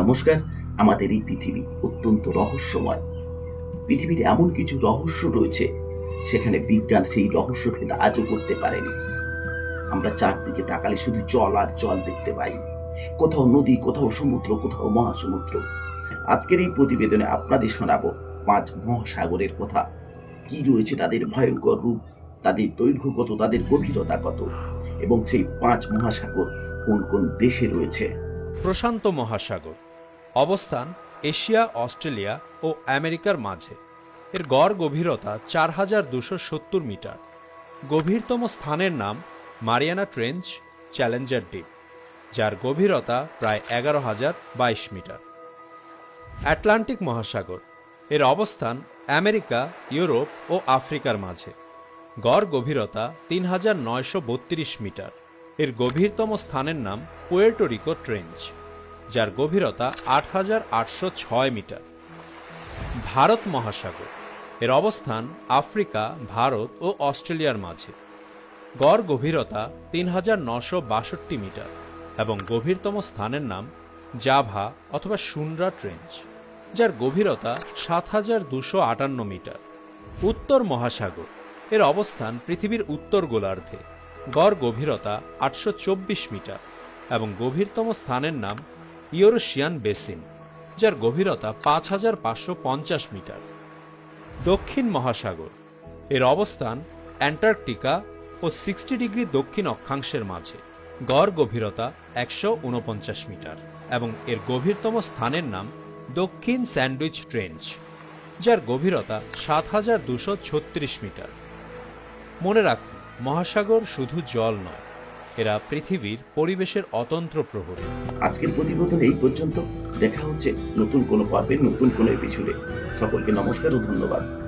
নমস্কার, আমাদের এই পৃথিবী অত্যন্ত রহস্যময়। পৃথিবীর এমন কিছু রহস্য রয়েছে, সেখানে বিজ্ঞান সেই রহস্য ভেদ আজও করতে পারেনি। আমরা চারদিকে তাকালে শুধু জল আর জল দেখতে পাই। কোথাও নদী, কোথাও সমুদ্র, কোথাও মহাসমুদ্র। আজকের এই প্রতিবেদনে আপনাদের শোনাবো পাঁচ মহাসাগরের কথা। কি রয়েছে তাদের ভয়ঙ্কর রূপ, তাদের দৈর্ঘ্য কত, তাদের গভীরতা কত, এবং সেই পাঁচ মহাসাগর কোন কোন দেশে রয়েছে? প্রশান্ত মহাসাগর। অবস্থান এশিয়া, অস্ট্রেলিয়া ও আমেরিকার মাঝে। এর গড় গভীরতা চার হাজার দুশো সত্তর মিটার। গভীরতম স্থানের নাম মারিয়ানা ট্রেঞ্চ চ্যালেঞ্জার ডিপ, যার গভীরতা প্রায় এগারো হাজার বাইশ মিটার। অ্যাটলান্টিক মহাসাগর, এর অবস্থান আমেরিকা, ইউরোপ ও আফ্রিকার মাঝে। গড় গভীরতা তিন হাজার নয়শো বত্রিশ মিটার। এর গভীরতম স্থানের নাম পুয়ের্টোরিকো ট্রেঞ্চ। যার গভীরতা আট হাজার আটশো ছয় মিটার। ভারত মহাসাগর। এর অবস্থান আফ্রিকা, ভারত ও অস্ট্রেলিয়ার মাঝে। গড় গভীরতা তিন হাজার নশো বাষট্টি মিটার এবং গভীরতম স্থানের নাম জাভা অথবা সুন্ড্রা ট্রেঞ্চ, যার গভীরতা সাত হাজার দুশো আটান্ন মিটার। উত্তর মহাসাগর। এর অবস্থান পৃথিবীর উত্তর গোলার্ধে। গড় গভীরতা আটশো চব্বিশ মিটার এবং গভীরতম স্থানের নাম ইউরোশিয়ান বেসিন, যার গভীরতা পাঁচ হাজার পাঁচশো পঞ্চাশ মিটার। দক্ষিণ মহাসাগর, এর অবস্থান অ্যান্টার্কটিকা ও সিক্সটি ডিগ্রি দক্ষিণ অক্ষাংশের মাঝে। গড় গভীরতা একশো উনপঞ্চাশ মিটার এবং এর গভীরতম স্থানের নাম দক্ষিণ স্যান্ডউইচ ট্রেঞ্চ যার গভীরতা সাত হাজার দুশো ছত্রিশ মিটার। মনে রাখুন, মহাসাগর শুধু জল নয় এরা পৃথিবীর পরিবেশের অতন্ত্র প্রহরী। আজকের প্রতিবেদন এই পর্যন্ত। দেখা হচ্ছে নতুন কোনো পর্বে নতুন কোনো এপিসোডে সকলকে নমস্কার ও ধন্যবাদ।